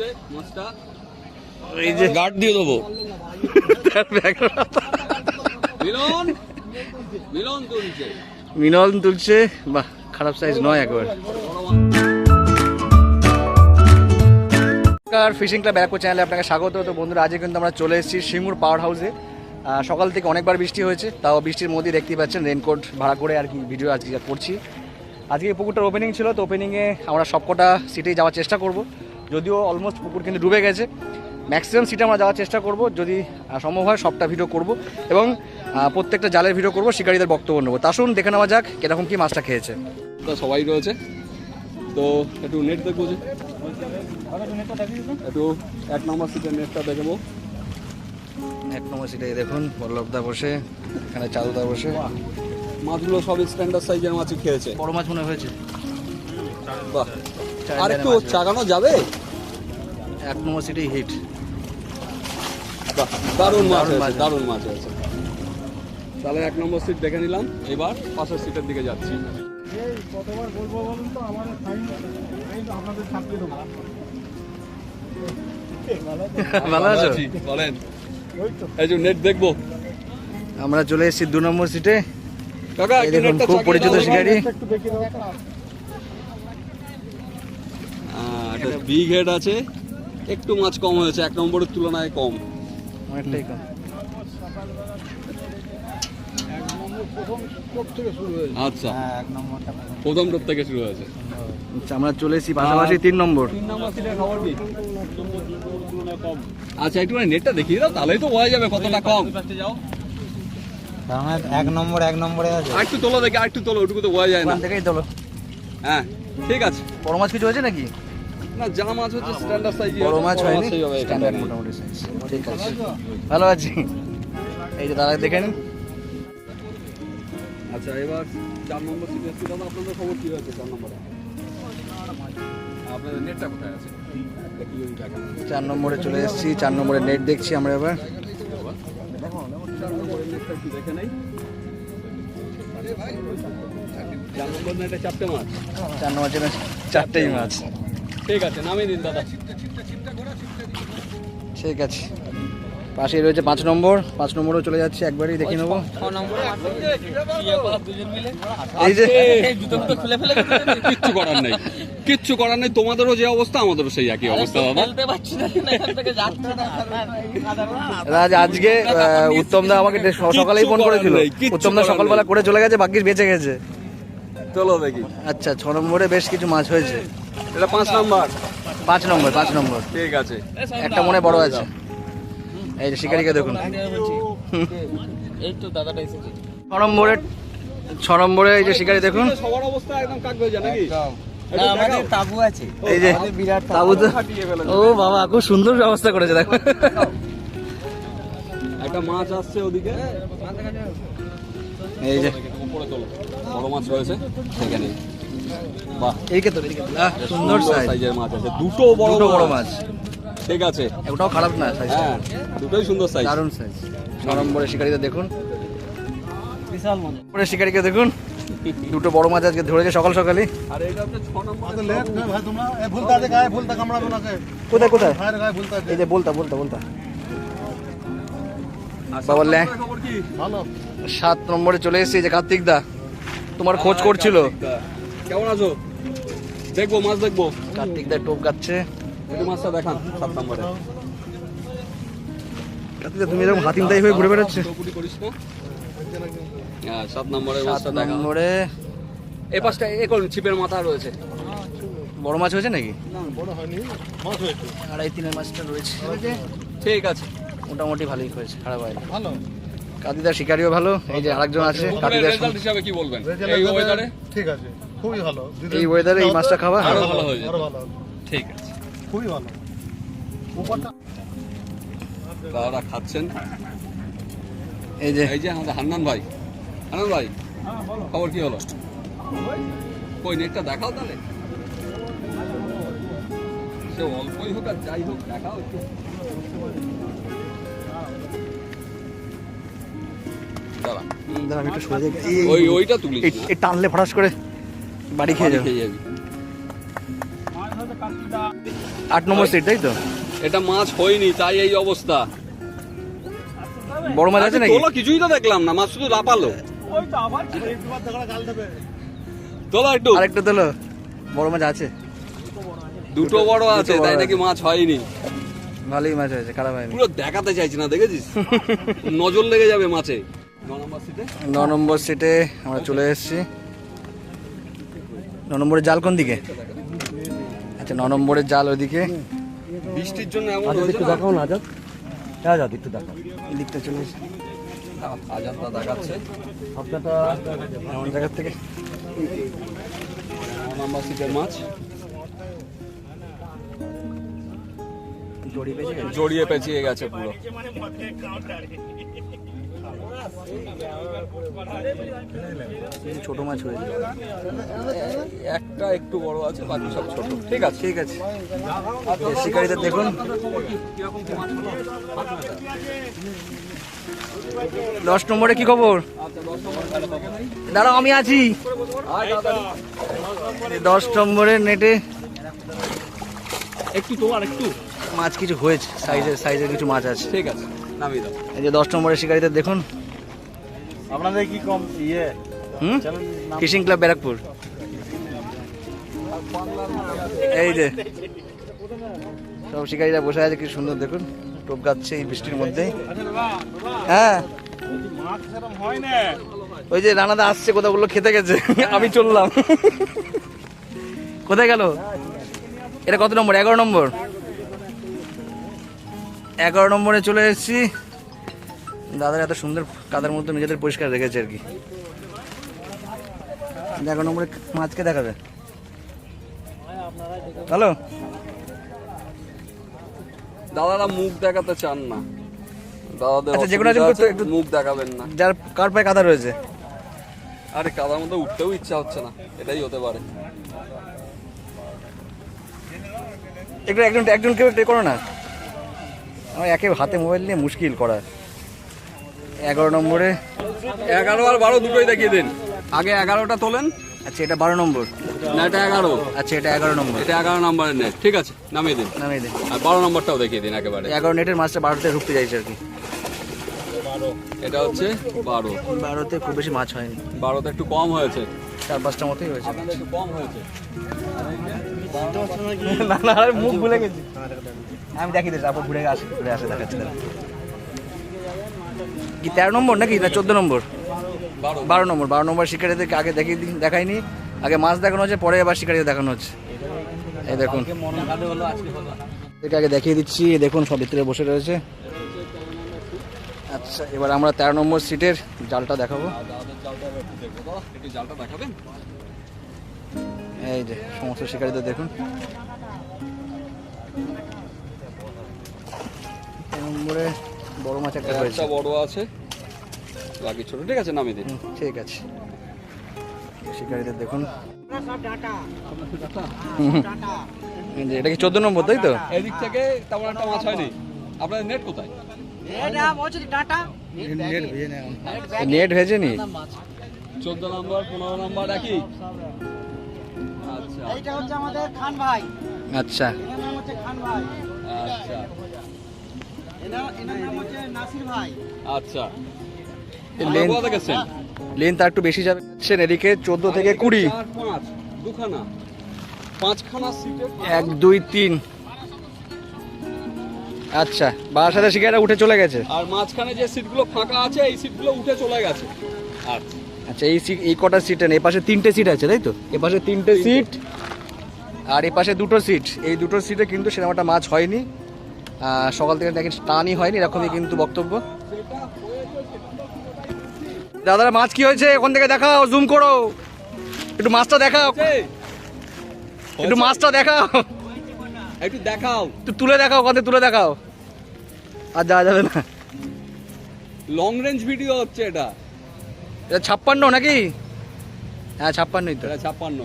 তুলছে মাছটা। এই যে গার্ড দিয়ে দেবো। মিলন মিলন তুলছে। মিনল তুলছে বাহ খারাপ সাইজ নয় একবার। নমস্কার ফিশিং ক্লাব ব্যারাকপুর চ্যানেলে আপনাকে স্বাগত। তো বন্ধুরা আজকে কিন্তু আমরা চলে এসেছি সিঙ্গুর পাওয়ার হাউসে সকাল থেকে অনেকবার বৃষ্টি হয়েছে তাও বৃষ্টির মধ্যে দেখতেই পাচ্ছেন রেনকোট ভাড়া করে আর কি ভিডিও আজকে করছি। আজকে পুকুরটার ওপেনিং ছিল তো ওপেনিংয়ে আমরা সবকটা সিটেই যাওয়ার চেষ্টা করব। যদিও অলমোস্ট পুকুর কিন্তু ডুবে গেছে। ম্যাক্সিমাম সিটে আমরা যাওয়ার চেষ্টা করব। যদি সম্ভব হয় সবটা ভিডিও করব। এবং প্রত্যেকটা জালের ভিডিও করব শিকারীদের বক্তব্য নেব। তা আসুন দেখে নেওয়া যাক কীরকম কি মাছটা খেয়েছে। তো সবাই রয়েছে। তো একটু নেট দেখব যে। একটু এক নম্বর সিটের নেটটা দেখব এক নম্বর সিটে দেখুন বল্লভদা বসে এখানে চাদুদা বসে। মাছগুলো সব স্ট্যান্ডার্ড সাইজের মাছই খেয়েছে। বড় মাছ মনে হয়েছে। বাহ আর একটু চাগানো যাবে? এক নম্বর সিটেই হিট দারুণ মাছ মাছ। দারুণ মাছ হয়েছে তাহলে এক নম্বর সিট দেখে নিলাম। এবার পাশের সিটের দিকে যাচ্ছি। কতবার বলব বলুন তো? আমাদের ফাইন আপনাদের ছাপিয়ে দেবো। ভালো আছো? বলেন। এই যে নেট দেখব। আমরা চলে এসেছি দু নম্বর সিটে দেখুন, খুব পরিচিত। শিকারী। বিগ হেড আছে। একটু মাছ কম হয়েছে এক নম্বরের তুলনায় কম। অনেকটাই কম। প্রথম থেকে শুরু হয়েছে আচ্ছা প্রথম ডোব থেকে শুরু হয়েছে। আচ্ছা আমরা চলে এসেছি পাশাপাশি তিন নম্বর। আচ্ছা একটু নেটটা দেখিয়ে দাও তাহলেই তো বোঝা যাবে কতটা কম। এক নম্বর এক নম্বরে আছে। আর একটু তোলো দেখি আর একটু তোলো ওটুকু তো বোঝা যায় না। তোলো। হ্যাঁ ঠিক আছে। বড় মাছ কিছু হয়েছে নাকি? না যা মাছ হচ্ছে স্ট্যান্ডার্ড সাইজ বড় মাছ হয়নি? স্ট্যান্ডার্ড মোটামুটি সাইজ ঠিক আছে। ভালো আছি। এই যে দাদা দেখেন আচ্ছা এবার চার নম্বর দাদা আপনাদের খবর কি হয়েছে চার নম্বরে আপনাদের নেটটা কোথায় আছে? দেখি চার নম্বরে চলে এসেছি চার নম্বরে নেট দেখছি আমরা এবার। চার নম্বরের নেটটা একটু দেখে নেই। চার নম্বর নেটে চারটে মাছ। চার নম্বর চারটেই মাছ। ঠিক আছে নামিয়ে দিন দাদা। ঠিক আছে। পাশেই রয়েছে পাঁচ নম্বর পাঁচ নম্বরও চলে যাচ্ছে একবারই দেখে নেব। এই যে কিচ্ছু করার নেই। কিচ্ছু করার নেই তোমাদেরও যে অবস্থা আমাদেরও সেই একই অবস্থা দাদা। রাজ আজকে উত্তম দা আমাকে স- সকালেই ফোন করেছিল। উত্তম দা সকালবেলা করে চলে গেছে বাকি বেঁচে গেছে। চলো দেখি। আচ্ছা ছ নম্বরে বেশ কিছু মাছ হয়েছে। এটা পাঁচ নাম্বার। পাঁচ নম্বর পাঁচ নম্বর। ঠিক আছে। একটা মনে বড় আছে। এই যে শিকারিকে দেখুন। এই তো দাদাটা এসেছে ছ নম্বরে ছ নম্বরে এই যে শিকারি দেখুন। সবার অবস্থা একদম কাক হয়ে যায় নাকি? আমাদের তাবু আছে। এই যে বিরাট তাবু। তো ও বাবা খুব সুন্দর ব্যবস্থা করেছে দেখো। একটা মাছ আসছে ওদিকে। এই যে তোলো। বড় মাছ রয়েছে সেখানে বাহ। সুন্দর সাইজের মাছ আছে। দুটো বড় বড় মাছ। ঠিক আছে। ওটাও খারাপ না সাইজ হ্যাঁ দুটোই সুন্দর সাইজ দারুণ সাইজ দেখুন। বিশাল শিকারিকে দেখুন। দুটো বড় মাছ আজকে ধরেছে সকাল সকালে আর এটা হচ্ছে ছ নম্বর লেট ভাই তোমরা এ ভুলতা দে গায়ে ভুলতা কামড়াবে নাকে কোথায় কোথায়? ভাইয়ের গায়ে ভুলতা এই যে বলতা বলতা বলতা বাবা ভালো। সাত নম্বরে চলে এসেছি যে কার্তিক দা। তোমার খোঁজ করছিল? কেমন আছো? দেখব মাছ দেখব। কার্তিক দা টোপ গাচ্ছে মাছটা দেখান সাত নম্বরে। কার্তিক দা তুমি এরকম হাতিম তাই হয়ে ঘুরে বেড়াচ্ছে? হ্যাঁ সাত নম্বরে সাত মাছটা দেখা। নম্বরে। এই পাশটা এ করুন ছিপের মাথা রয়েছে? বড় মাছ হয়েছে নাকি? বড় হয়নি মাছ হয়েছে। আড়াই তিনের মাছটা রয়েছে। ঠিক আছে। মোটামুটি ভালোই হয়েছে খারাপ হয়নি। ভালো। কাদিদার শিকারিও ভালো এই যে আরেকজন আছে কাদিদার রেজাল্ট হিসাবে কি বলবেন? এই ওয়েদারে ঠিক আছে খুবই ভালো। এই ওয়েদারে এই মাছটা খাওয়া আরও ভালো হয়ে যাবে আরও ভালো ঠিক আছে। খুবই ভালো। দাদারা খাচ্ছেন। এই যে এই যে আমাদের হান্নান ভাই। হান্নান ভাই খবর কি হলো? কই নেটটা দেখাও তাহলে। সে অল্পই হোক আর যাই হোক দেখাও একটু। দাঁড়া। দাঁড়া, আমি একটু সরে যাই। এই- এই- ওই ওইটা তুলিস। এই- টানলে ফটাস করে বাড়ি খেয়ে যাবে। খেয়ে যাবি। আট নম্বর সিট তাই তো? এটা মাছ হয়নি তাই এই অবস্থা। বড় মাছ আছে নাকি? তোলো কিছুই তো দেখলাম না মাছ শুধু লাপালো ওই তো আবার গাল দেবে তোলো একটু। আরেকটা তোলো। বড় মাছ আছে। দুটো বড় আছে তাই নাকি মাছ হয়নি? ভালোই মাছ হয়েছে খারাপ হয়নি। পুরো দেখাতে চাইছি না দেখেছিস? নজর লেগে যাবে মাছে। ন নম্বর সিটে ন নম্বর সিটে আমরা চলে এসেছি। ন নম্বরের জাল কোন দিকে? আচ্ছা ন নম্বরের জাল ওইদিকে। বৃষ্টির জন্য এমন হয়েছে না? না আজাদ। হ্যাঁ আজাদ একটু দেখাও। এই দিকটা চলে এসেছি। আজাদটা দেখাচ্ছে। আপনারটা এমন জায়গার থেকে। নম্বর সিটের মাছ। জড়িয়ে জড়িয়ে পেঁচিয়ে গেছে পুরো। ছোট মাছ হয়েছে একটা একটু বড় আছে বাকি সব ছোট। ঠিক আছে ঠিক আছে। শিকারিদের দেখুন। দশ নম্বরে কি খবর? দাঁড়াও আমি আছি। দশ নম্বরে নেটে একটু তোমার একটু। মাছ কিছু হয়েছে সাইজের সাইজের কিছু মাছ আছে। ঠিক আছে। নামিয়ে দাও। এই যে দশ নম্বরের শিকারিদের দেখুন। আপনাদের কি কম ইয়ে? হুম? Fishing club Barrackpore. এই যে। সব শিকারীরা বসে আছে কি সুন্দর দেখুন। টোপ গাচ্ছে এই বৃষ্টির মধ্যে। হ্যাঁ। ওই যে রানাদা আসছে কোথাও বলল খেতে গেছে। আমি চললাম। কোথায় গেল? এটা কত নম্বর? এগারো নম্বর। এগারো নম্বরে চলে এসেছি। দাদার এত সুন্দর কাদার মধ্যে নিজেদের পরিষ্কার রেখেছে আর কি। এগারো নম্বরে মাছকে দেখাবে। হ্যালো? দাদারা মুখ দেখাতে চান না। দাদাদের আচ্ছা, যেকোনো একজন একটু- মুখ দেখাবেন না। যার কার পায়ে কাদা রয়েছে? আরে কাদার মধ্যে উঠতেও ইচ্ছা হচ্ছে না। এটাই হতে পারে। একটু একজন একজন কেউ একটু করো না। আমার একে হাতে মোবাইল নিয়ে মুশকিল করা। এগারো নম্বরে। এগারো আর বারো দুটোই দেখিয়ে দিন। আগে এগারোটা তোলেন। আচ্ছা এটা বারো নম্বর। না এটা এগারো। আচ্ছা এটা এগারো নম্বর। এটা এগারো নম্বরের নেট ঠিক আছে নামিয়ে দিন। নামিয়ে দিন। আর বারো নম্বরটাও দেখিয়ে দিন একেবারে। এগারো নেটের মাছটা বারোতে ঢুকতে চাইছে আর কি। এটা হচ্ছে বারো। বারোতে খুব বেশি মাছ হয়নি। বারোতে একটু কম হয়েছে। চার পাঁচটা মতোই হয়েছে। না না মুখ ভুলে গেছি। আমি দেখি দিচ্ছি তারপর ঘুরে আসে ঘুরে আসে দেখাচ্ছি। কি তেরো নম্বর নাকি? না চোদ্দ নম্বর? বারো। বারো নম্বর বারো নম্বর শিকারীদেরকে আগে দেখিয়ে দেখাইনি আগে মাছ দেখানো হচ্ছে পরে আবার শিকারীদের দেখানো হচ্ছে। এই দেখুন। আগে দেখিয়ে দিচ্ছি দেখুন সব ভিতরে বসে রয়েছে। আচ্ছা এবার আমরা তেরো নম্বর সিটের জালটা দেখাবো। জালটা দেখাবেন এই যে সমস্ত শিকারীদের দেখুন। তেরো নম্বরে বড় মাছ একটা রয়েছে। বড় আছে। বাকি ছোট ঠিক আছে নামিয়ে দিন। ঠিক আছে। শিকারীদের দেখুন। এটা কি চোদ্দ নম্বর তাই তো? এদিক থেকে তেমন একটা মাছ হয়নি। আপনাদের নেট কোথায়? নেট ভেজে নি? চোদ্দ নম্বর পনেরো নম্বর একই? আচ্ছা। এইটা হচ্ছে আমাদের খান ভাই। আচ্ছা। নাম হচ্ছে খান ভাই। আচ্ছা। এনার এনার নাম হচ্ছে নাসির ভাই। আচ্ছা। লেন- তার একটু বেশি যাবে এদিকে চোদ্দ থেকে কুড়ি। পাঁচ দুখানা। পাঁচখানা সিটে এক দুই তিন। আচ্ছা বাবার সাথে শিকারিরা উঠে চলে গেছে। আর মাঝখানে যে সিটগুলো ফাঁকা আছে এই সিটগুলো উঠে চলে গেছে। আচ্ছা আচ্ছা এই সিট এই কটা সিট এই পাশে তিনটে সিট আছে তাই তো? এ পাশে তিনটে সিট। আর এই পাশে দুটো সিট। এই দুটো সিটে কিন্তু সেরকম একটা মাছ হয়নি। সকাল থেকে দেখেন টানই হয়নি এরকমই কিন্তু বক্তব্য। দাদারা মাছ কি হয়েছে? ওখান থেকে দেখাও জুম করো। একটু মাছটা দেখাও। একটু মাছটা দেখাও। একটু দেখাও। একটু তুলে দেখাও থেকে তুলে দেখাও। আর যাওয়া যাবে না। লং রেঞ্জ ভিডিও হচ্ছে এটা। এটা ছাপ্পান্ন নাকি? হ্যাঁ ছাপ্পান্নই তো। এটা ছাপ্পান্ন।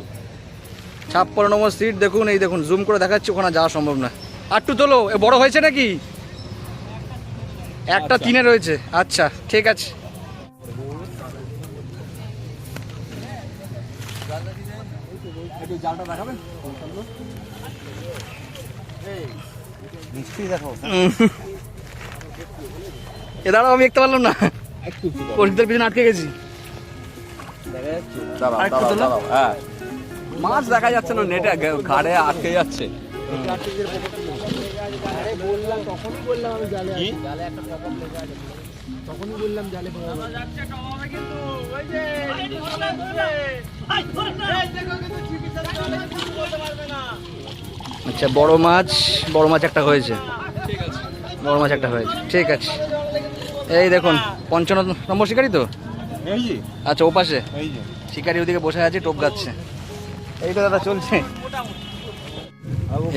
ছাপ্পান্ন নম্বর সিট দেখুন এই দেখুন জুম করে দেখাচ্ছি ওখানে যাওয়া সম্ভব না। আটটু তোলো এ বড় হয়েছে নাকি? একটা আচ্ছা। তিনে রয়েছে। আচ্ছা ঠিক আছে। একটু জালটা দেখাবেন? এ দাঁড়াও আমি দেখতে পারলাম না কৌশিকদের পিছনে আটকে গেছি হ্যাঁ মাছ দেখা যাচ্ছে না নেটে ঘাড়ে আটকে যাচ্ছে আরে বললাম তখনই বললাম জালে আছি। আচ্ছা বড় মাছ বড় মাছ একটা হয়েছে। বড় মাছ একটা হয়েছে। ঠিক আছে। এই দেখুন পঞ্চান্ন নম্বর শিকারি তো? আচ্ছা ও পাশে। শিকারি ওদিকে বসে আছে টোপ গাচ্ছে। এই তো দাদা চলছে।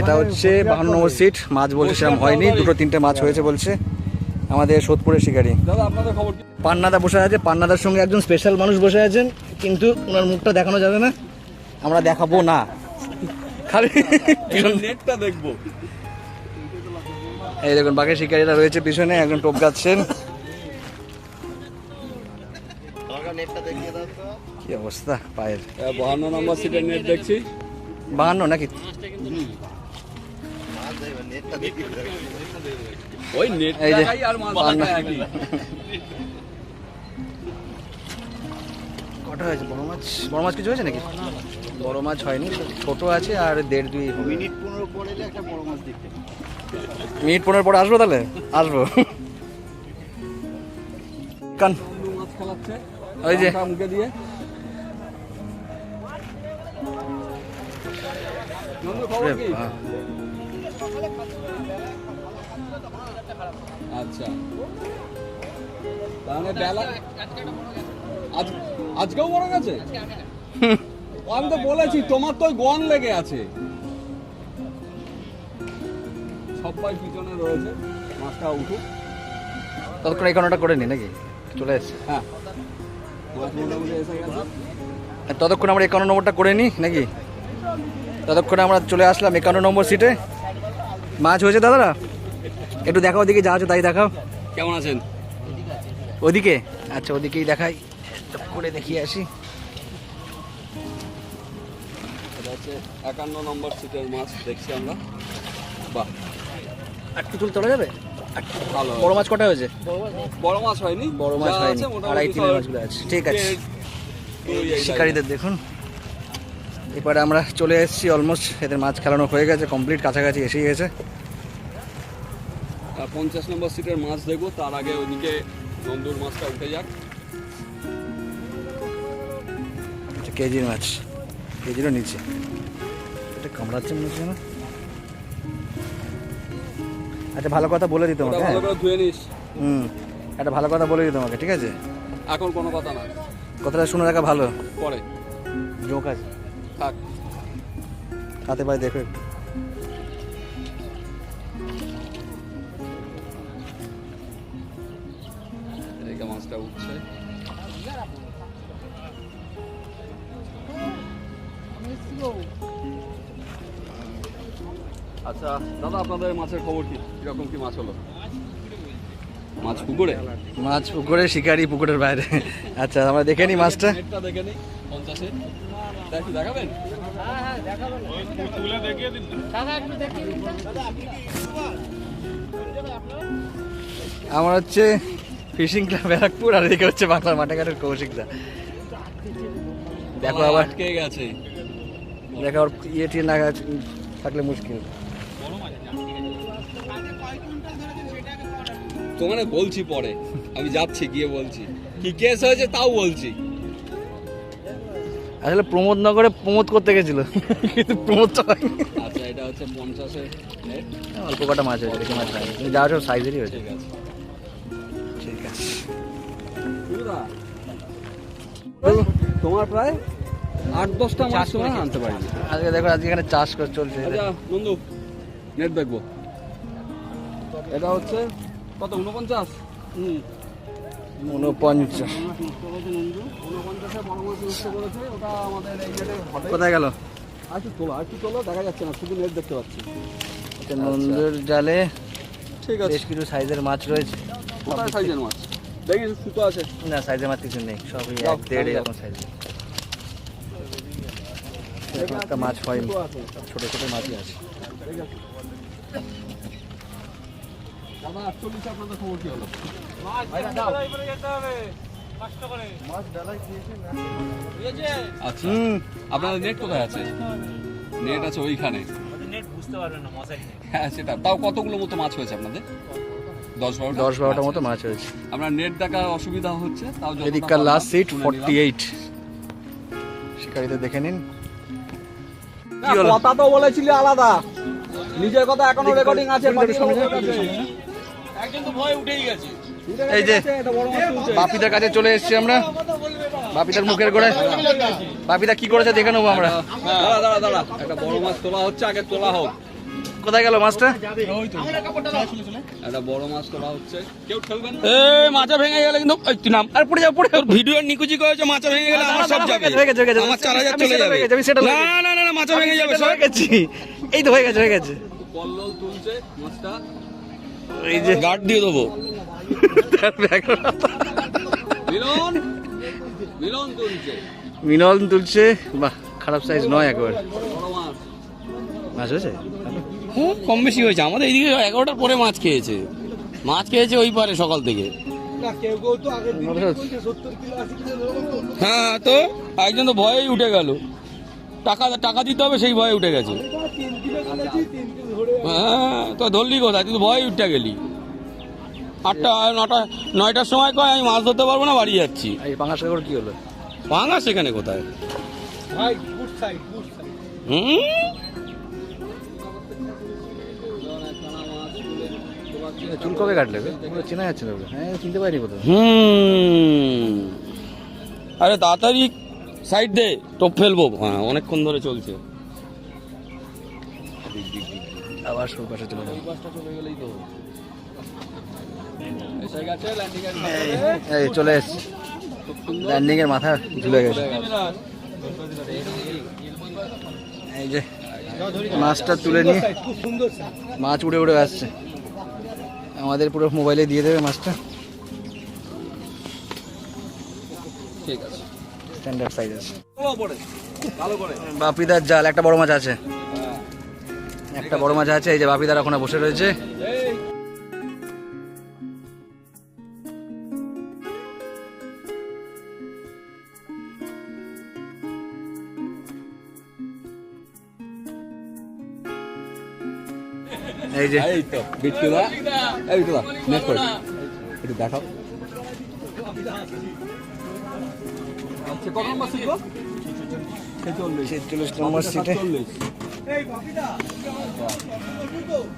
এটা হচ্ছে বাহান্ন নম্বর সিট। মাছ বলছে সেরকম হয়নি। দুটো তিনটে মাছ হয়েছে বলছে। আমাদের সোদপুরের শিকারি। পান্নাদা বসে আছে। পান্নাদার সঙ্গে একজন স্পেশাল মানুষ বসে আছেন। কিন্তু ওনার মুখটা দেখানো যাবে না। আমরা দেখাবো না। খালি নেটটা দেখব। এই দেখুন বাকি শিকারীরা রয়েছে পিছনে একজন টোপ গাচ্ছেন। কি অবস্থা পায়ের? বাহান্ন নম্বর সিটের নেট দেখছি। বাহান্ন নাকি? ওই নেট আর কটা হয়েছে? বড় মাছ? বড় মাছ কিছু হয়েছে নাকি? বড় মাছ হয়নি ছোট আছে আর দেড় দুই মিনিট পনেরো পরে একটা বড় মাছ দেখতে মিনিট পনেরো পরে আসব তাহলে? আসব। কান। ওই যে। মুখে দিয়ে। আচ্ছা। তাহলে বেলা আজ আজকেও বড় গেছে? আমি তো বলেছি তোমার তো গন লেগে আছে। সবাই পিছনে রয়েছে মাছটা উঠুক। ততক্ষণ একান্নটা করে নি নাকি? চলে এসছে। হ্যাঁ। ততক্ষণ আমরা একান্ন নম্বরটা করে নিই নাকি? ততক্ষণে আমরা চলে আসলাম একান্ন নম্বর সিটে। মাছ হয়েছে দাদারা? একটু দেখাও ওদিকে যা আছে তাই দেখাও। কেমন আছেন? ওদিকে? আচ্ছা ওদিকেই দেখাই। করে দেখিয়ে আসি। এটা হচ্ছে একান্ন নম্বর সিটের মাছ দেখছি আমরা। বাহ। তুল তোলা যাবে? ভালো। বড় মাছ কটা হয়েছে? বড় মাছ হয়নি? বড় মাছ হয়নি। আড়াই তিনের মাছগুলো আছে। ঠিক আছে। শিকারীদের দেখুন। এবারে আমরা চলে এসেছি অলমোস্ট। এদের মাছ খেলানো হয়ে গেছে কমপ্লিট কাছাকাছি এসেই গেছে। পঞ্চাশ নম্বর সিটের মাছ দেখব তার আগে ওদিকে নন্দুর মাছটা উঠে যাক। কেজির মাছ। কেজিরও নিচে। এটা কামড়াচ্ছে মনে হচ্ছে না আচ্ছা ভালো কথা বলে দিত তোমাকে ভালো হ্যাঁ? করে ধুয়ে নিস। হুম একটা ভালো কথা বলে দিত তোমাকে ঠিক আছে? এখন কোনো কথা না কথাটা শুনে রাখা ভালো। পরে। জোক আছে। থাক। হাতে পায়ে দেখো একটু। আচ্ছা দাদা আপনাদের মাছের খবর কি? কীরকম কি মাছ হলো? মাছ পুকুরে? মাছ পুকুরে শিকারি পুকুরের বাইরে। আচ্ছা আমরা দেখে নিই মাছটা। দেখে নিই পঞ্চাশে দেখাবেন? আমার হচ্ছে ফিশিং ক্লাব ব্যারাকপুর আর এদিকে হচ্ছে বাংলার মাঠেঘাটের কৌশিকদা। দেখো আবার। আটকে গেছে। দেখো ওর ইয়ে টিয়ে না থাকলে মুশকিল। তোমার বলছি পরে আমি যাচ্ছি গিয়ে বলছি। কি কেস হয়েছে তাও বলছি। আসলে প্রমোদ নগরে প্রমোদ করতে গেছিল কিন্তু প্রমোদ আচ্ছা এটা হচ্ছে পঞ্চাশে অল্প কটা মাছ হয়েছে বেশি মাছ হয়নি। কিন্তু যা সব সাইজেরই হয়েছে। ঠিক আছে। তোমার প্রায় আট দশটা মাছ তোমার আনতে পারি আজকে দেখো আজকে এখানে চাষ করে চলছে। আচ্ছা নন্দু নেট দেখব। এটা হচ্ছে কত? উনপঞ্চাশ হুম। উনপঞ্চাশ কোথায় গেল? একটু তোলো একটু তোলো দেখা যাচ্ছে না শুধু নেট দেখতে পাচ্ছি। এটা নন্দুর জালে ঠিক আছে। বেশ কিছু সাইজের মাছ রয়েছে। কোথায় সাইজের মাছ? দেখি সুতো আছে। না সাইজের মাছ কিছু নেই সবই এক দেড়। এরকম সাইজের। একটা মাছ হয়নি ছোট ছোট মাছই আছে। আচ্ছা আপনাদের নেট কোথায় আছে? নেট আছে ওইখানে। হ্যাঁ সেটা। তাও কতগুলো মতো মাছ হয়েছে আপনাদের? দশ বারোটা? দশ বারোটার মতো মাছ হয়েছে। আপনার নেট দেখার অসুবিধা হচ্ছে তাও এদিককার লাস্ট সিট ফর্টি এইট শিকারিতে দেখে নিন? কথা তো বলেছিলি আলাদা। নিজের কথা এখনও রেকর্ডিং আছে এই যে। গেছে, এটা বড় মাছ তুলছে। বাপিদার কাছে চলে এসেছি আমরা। বাপিদার মুখের করে বাপিদা কি করেছে দেখে নেব আমরা। দাঁড়া দাঁড়া দাঁড়া। একটা বড় মাছ তোলা হচ্ছে আগে তোলা হোক। কোথায় গেল মাছটা? একটা বড় মাছ তোলা হচ্ছে। কেউ ঠেলবেন এই মাচা ভেঙে গেলে কিন্তু এই তুই নাম আর পড়ে যাও পড়ে ভিডিও নিকুচি করেছে মাচা ভেঙে গেলে আমার সব যাবে। আমার চলে না না না ভেঙে যাবে সব গেছি। এই তো হয়ে গেছে হয়ে গেছে। কল্লোল তুলছে মাছটা। এই যে গার্ড দিয়ে দেবো। মিলন মিলন তুলছে। মিনল তুলছে। বাহ খারাপ সাইজ নয় একবার। মাছ। মাছ হয়েছে? হ্যাঁ কম বেশি হয়েছে। আমাদের এইদিকে এগারোটার পরে মাছ খেয়েছে। মাছ খেয়েছে ওই পারে সকাল থেকে। হ্যাঁ তো একজন তো ভয়েই উঠে গেল। টাকা টাকা দিতে হবে সেই ভয়ে উঠে গেছে। হ্যাঁ তো ধরলি কোথায়? তুই তো ভয়ে উঠে গেলি। আটটা নটা নয়টার সময় কয় আমি মাছ ধরতে পারব না বাড়ি যাচ্ছি। এই পাঙাশ কি হলো? ভাঙা সেখানে কোথায়? হুম? চুল কবে কাটলে চেনা যাচ্ছে না হ্যাঁ চিনতে পারিনি কোথাও। হুম। আরে তাড়াতাড়ি সাইড দে টপ ফেলব। হ্যাঁ অনেকক্ষণ ধরে চলছে। আবার সব পাশে চলে যাবে গেছে ল্যান্ডিং এই চলে এসছে। ল্যান্ডিং এর মাথা ঝুলে গেছে। এই যে মাছটা তুলে নিয়ে মাছ উড়ে উড়ে আসছে। আমাদের পুরো মোবাইলে দিয়ে দেবে মাছটা। ঠিক আছে। স্ট্যান্ডার্ড সাইজ আছে। বাপিদার জাল একটা বড় মাছ আছে। একটা বড় মাছ আছে এই যে বাপিদার ওখানে বসে রয়েছে। এই এই যে এই তো বিট্টুদা। এই বিট্টুদা নেট করে একটু দেখাও। আচ্ছা কত নম্বর নম্বর সিটে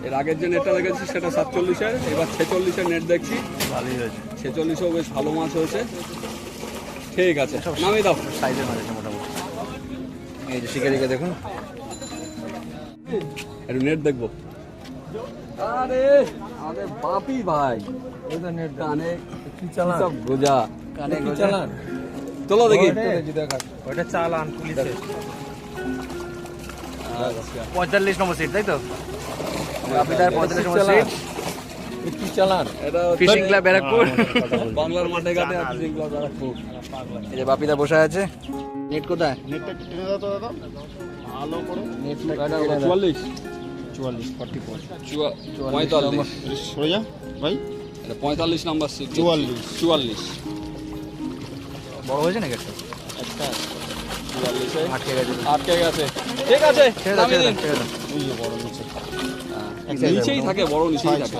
এর আগের যে নেটটা দেখেছি সেটা সাতচল্লিশের এবার ছেচল্লিশের নেট দেখছি। ভালোই হয়েছে। ছেচল্লিশেও বেশ ভালো মাছ হয়েছে। ঠিক আছে নামিয়ে দাও। সাইজের মাছ আছে মোটামুটি। এই যে শিকারিকে দেখুন। একটু নেট দেখব। আরে আরে বাপি ভাই। নেট কানে কি চালান? গোজা। কানে কি চালান? চলো দেখি। ওটা চালান পুলিশে আচ্ছা। পঁয়তাল্লিশ নম্বর সিট তাই তো? বাপিদার পঁয়তাল্লিশ নম্বর সিট কি চালান? এটা ফিশিং ক্লাব ব্যারাকপুর। বাংলার মাঠে ঘাটে ফিশিং ক্লাব ব্যারাকপুর। এই যে বাপিদা বসে আছে। নেট কোথায়? এটা চুয়াল্লিশ। চুয়াল্লিশ ফর্টি ফোর পঁয়তাল্লিশ। সরে যা ভাই। এটা পঁয়তাল্লিশ নাম্বার সিট চুয়াল্লিশ। চুয়াল্লিশ। বড় হয়েছে নাকি একটা? চুয়াল্লিশে। আটকে গেছে আটকে গেছে। ঠিক আছে ছেড়ে দাও নামিয়ে ছেড়ে দাও দিন। ছেড়ে দাও। ওই যে বড় নিচে। নিচেই থাকে বড় নিচেই থাকে।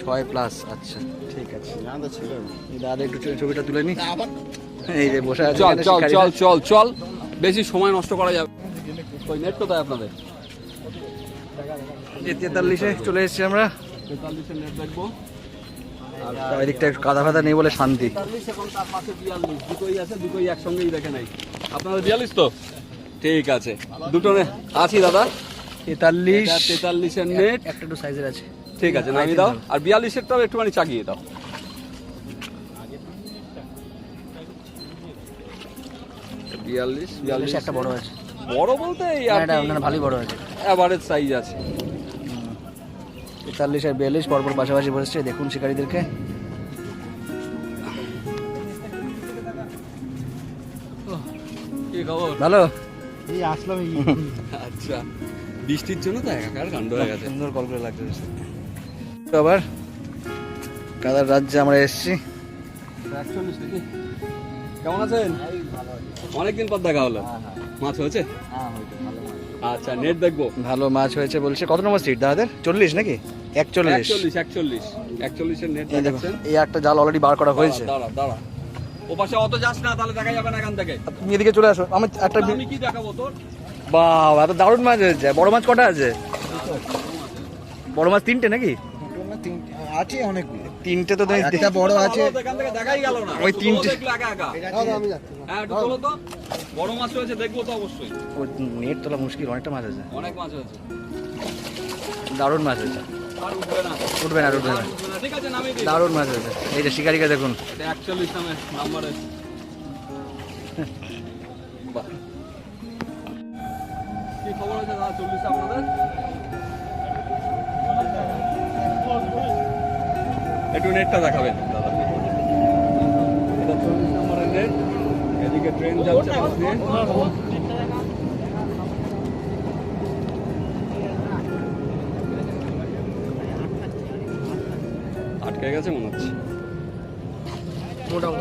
ছয় প্লাস আচ্ছা ঠিক আছে। জানতে ছিল দাদা একটু ছবিটা তুলে নি। এই যে বসে আছে চল চল চল চল চল। বেশি সময় নষ্ট করা যাবে ওই নেট কোথায় আপনাদের? এই তেতাল্লিশে চলে এসেছি আমরা। তেতাল্লিশের নেট দেখব আর কাদা ফাদা নেই বলে শান্তি। তেতাল্লিশ দুটোই আছে দুটোই একসঙ্গেই দেখে নাই আপনাদের বিয়াল্লিশ তো ঠিক আছে। দুটো আছি দাদা। তেতাল্লিশ। তেতাল্লিশের নেট একটা একটু সাইজের আছে। ঠিক আছে নামিয়ে দাও। আর বিয়াল্লিশেরটাও একটুখানি চাগিয়ে দাও। বিয়াল্লিশ বিয়াল্লিশ একটা বড় আছে। বড় বলতে এই ভালোই বড় আছে। অ্যাভারেজ সাইজ আছে। তেতাল্লিশ আর বিয়াল্লিশ পরপর পাশাপাশি বসেছে দেখুন শিকারীদেরকে। ভালো? এই আসলাম আচ্ছা। বৃষ্টির জন্য তো একাকার কাণ্ড হয়ে গেছে। সুন্দর কল করে লাগছে তো আবার কাদার রাজ্যে আমরা এসেছি। কেমন আছেন? অনেকদিন পর দেখা হলো। মাছ হয়েছে? আচ্ছা নেট দেখব। ভালো মাছ হয়েছে বলছে। কত নম্বর সিট দাদাদের? চল্লিশ নাকি? একচল্লিশ। একচল্লিশ একচল্লিশ। একচল্লিশের নেট এই দেখো এই একটা জাল অলরেডি বার করা হয়েছে। দাঁড়া দাঁড়া। ও পাশে অত যাস না তাহলে দেখা যাবে না এখান থেকে। তুমি এদিকে চলে আসো। আমি একটা আমি কি দেখাবো তোর? বাহ এত দারুণ মাছ হয়েছে। বড় মাছ কটা আছে? বড় মাছ। তিনটে নাকি? আছে অনেকগুলো। তিনটে তো তুমি একটা বড় আছে। এখান থেকে দেখাই গেল না। ওই তিনটে- একা একা। হ্যাঁ একটু তো। বড় মাছ হয়েছে দেখব তো অবশ্যই। ও নেট তোলা মুশকিল অনেকটা মাছ আছে অনেক মাছ হয়েছে। দারুণ মাছ আর উঠবে না। উঠবে না আছে দারুণ মাছ হয়েছে। এই যে শিকারিকা দেখুন। এটা একচল্লিশ নামে নাম্বারে কি খবর আছে দাদা? চল্লিশ আপনাদের? একটু নেটটা দেখাবেন। দাদা এটা চল্লিশ নম্বরের নেট এদিকে ট্রেন যাচ্ছে পাশ দিয়ে আটকে গেছে মনে হচ্ছে।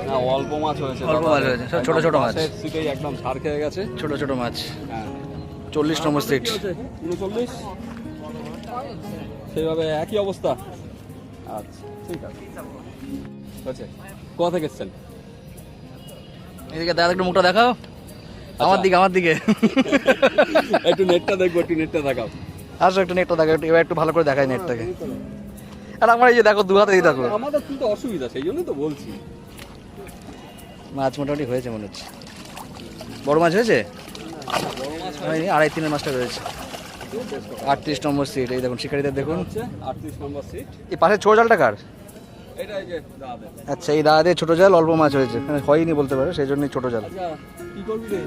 না অল্প মাছ হয়েছে। অল্প মাছ হয়েছে, সব ছোট ছোট মাছ। সিটেই একদম খেয়ে গেছে। ছোট ছোট মাছ। হ্যাঁ। চল্লিশ নম্বর সিট উনচল্লিশ। সেইভাবে একই অবস্থা। আচ্ছা ঠিক আছে। হচ্ছে কোথা থেকে এসছেন? এদিকে দাদা একটু মুখটা দেখাও। আমার দিকে আমার দিকে। একটু নেটটা দেখব একটু নেটটা দেখাও। আসো একটু নেটটা দেখো একটু এবার একটু ভালো করে দেখাই নেটটাকে। আর আমার এই যে দেখো দু হাতে এই দেখো। আমাদের কিন্তু অসুবিধা সেই জন্যই তো বলছি। মাছ মোটামুটি হয়েছে মনে হচ্ছে। বড় মাছ হয়েছে? বড় মাছ আড়াই তিনের মাছটা রয়েছে। আটত্রিশ নম্বর সিট এই দেখুন শিকারিদের দেখুন। আটত্রিশ নম্বর সিট এই পাশে ছোট জালটা কার? এটা এই যে দাদা আচ্ছা এই দাদাদের ছোট জাল অল্প মাছ হয়েছে। মানে হয়নি বলতে পারে সেই জন্যই ছোট জাল। আচ্ছা কি করবি রে?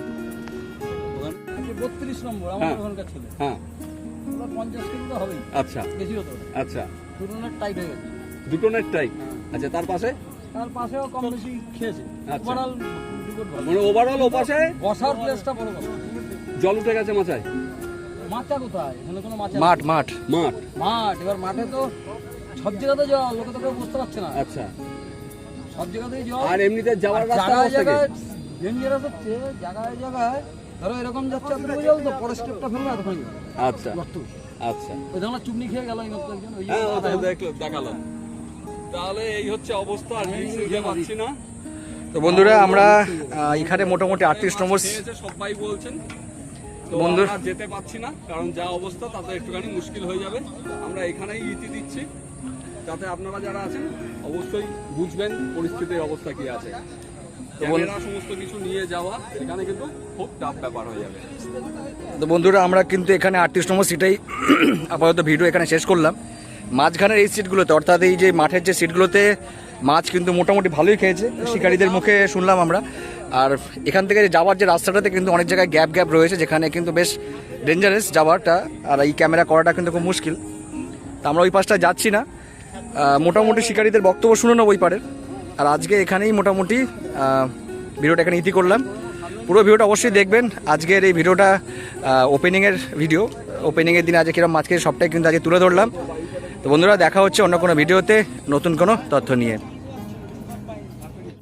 বত্রিশ নম্বর হ্যাঁ। ওখানকার ছিল। হ্যাঁ। পঞ্চাশ তো হবেই। আচ্ছা। বেশি হতো আচ্ছা। তুলনার টাইট হয়ে গেছে। দুটো নেটটাই আচ্ছা তার পাশে? তার পাশেও কম বেশি খেয়েছে। আচ্ছা। ওভারঅল বিকট মানে ওভারঅল ও পাশে বসার প্লেসটা বড় জল উঠে গেছে মাথায়? মাছটা কোথায়? এখানে কোনো মাছ মাঠ মাঠ। মাঠ? মাঠ এবার মাঠে তো সব জায়গাতে জল লোকে তো কেউ বুঝতে পারছে না। আচ্ছা। সব জায়গাতেই জল। আর এমনিতে যাওয়ার রাস্তা জায়গায় ডেঞ্জারাস হচ্ছে জায়গায় জায়গায় ধরো এরকম যাচ্ছে অতটুকু জল তো পরের স্টেপটা ফেলবে এতক্ষণ। আচ্ছা। আচ্ছা। ওই চুবনি খেয়ে গেল এই একজন ওই হ্যাঁ দেখল দেখাল তাহলে এই হচ্ছে অবস্থা আর নিতে পারছি না। তো বন্ধুরা আমরা এখানে মোটামুটি আটত্রিশ নম্বর সবাই বলছেন আমরা যেতে পারছি না কারণ যা অবস্থা তাতে একটুখানি মুশকিল হয়ে যাবে। আমরা এখানেই ইতি দিচ্ছি। যাতে আপনারা যারা আছেন অবশ্যই বুঝবেন পরিস্থিতির অবস্থা কি আছে। সমস্ত কিছু নিয়ে যাওয়া এখানে কিন্তু খুব টাফ ব্যাপার হয়ে যাবে। তো বন্ধুরা আমরা কিন্তু এখানে আটত্রিশ নম্বর সিটেই আপাতত ভিডিও এখানে শেষ করলাম। মাঝখানের এই সিটগুলোতে অর্থাৎ এই যে মাঠের যে সিটগুলোতে মাছ কিন্তু মোটামুটি ভালোই খেয়েছে। শিকারীদের মুখে শুনলাম আমরা। আর এখান থেকে যাওয়ার যে রাস্তাটাতে কিন্তু অনেক জায়গায় গ্যাপ গ্যাপ রয়েছে, যেখানে কিন্তু বেশ ডেঞ্জারাস যাওয়াটা আর এই ক্যামেরা করাটা কিন্তু খুব মুশকিল। তা আমরা ওই পাশটা যাচ্ছি না। মোটামুটি শিকারীদের বক্তব্য শুনে নেব ওই পারের। আর আজকে এখানেই মোটামুটি ভিডিওটা এখানে ইতি করলাম। পুরো ভিডিওটা অবশ্যই দেখবেন। আজকের এই ভিডিওটা ওপেনিংয়ের ভিডিও ওপেনিংয়ের দিনে আজকে মাছ খেয়ে সবটাই কিন্তু আজকে তুলে ধরলাম। তো বন্ধুরা, দেখা হচ্ছে অন্য কোনো ভিডিওতে নতুন কোনো তথ্য নিয়ে।